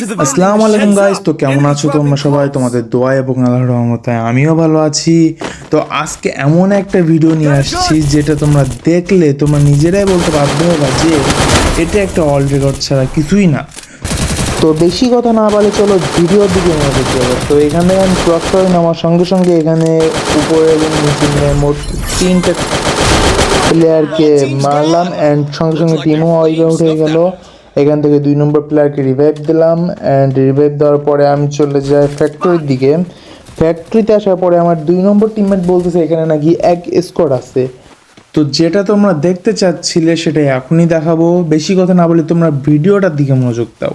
আসসালামু আলাইকুম গাইস তো কেমন আছো তোমরা সবাই? তোমাদের দোয়া এবং আল্লাহর রহমতে আমিও ভালো আছি। তো আজকে এমন একটা ভিডিও নিয়ে আসছি যেটা তোমরা দেখলে তোমরা নিজেরাই বলতে বাধ্য হবে যে এটা একটা অল রেকর্ড ছাড়া কিছুই না। তো বেশি কথা না বলে চলো ভিডিওর দিকে নিয়ে যেতে হবে তো এখানে আমি ক্রস করে নেওয়ার সঙ্গে সঙ্গে এখানে উপরে এবং নিচে নিয়ে মোট তিনটে প্লেয়ারকে মারলাম অ্যান্ড সঙ্গে সঙ্গে টিমও আউট হয়ে গেল। এখান থেকে দুই নম্বর প্লেয়ারকে রিভাইভ দিলাম অ্যান্ড রিভাইভ দেওয়ার পরে আমি চলে যাই ফ্যাক্টরির দিকে। ফ্যাক্টরিতে আসার পরে আমার দুই নম্বর টিমমেট বলতেছে এখানে নাকি এক স্কোয়াড আছে। তো যেটা তোমরা দেখতে চাচ্ছিলে সেটাই এখনই দেখাবো। বেশি কথা না বলে তোমরা ভিডিওটার দিকে মনোযোগ দাও।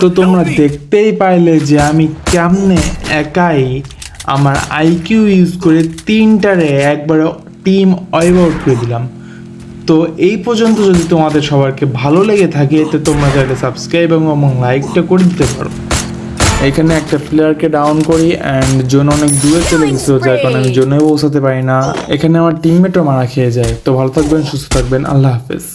তো তোমরা দেখতেই পাইলে যে আমি কেমনে একাই আমার আইকিউ ইউজ করে তিনটারে একবারে টিম ওয়াইপ আউট করে দিলাম। তো এই পর্যন্ত যদি তোমাদের সবারকে ভালো লেগে থাকে তো তোমরা চাইলে সাবস্ক্রাইব এবং লাইকটা করে দিতে পারো। এখানে একটা প্লেয়ারকে ডাউন করি অ্যান্ড জোন অনেক দূরে চলে গেছিল যার কারণে আমি জোনে পৌঁছাতে পারি না। এখানে আমার টিমমেটও মারা খেয়ে যায়। তো ভালো থাকবেন সুস্থ থাকবেন। আল্লাহ হাফেজ।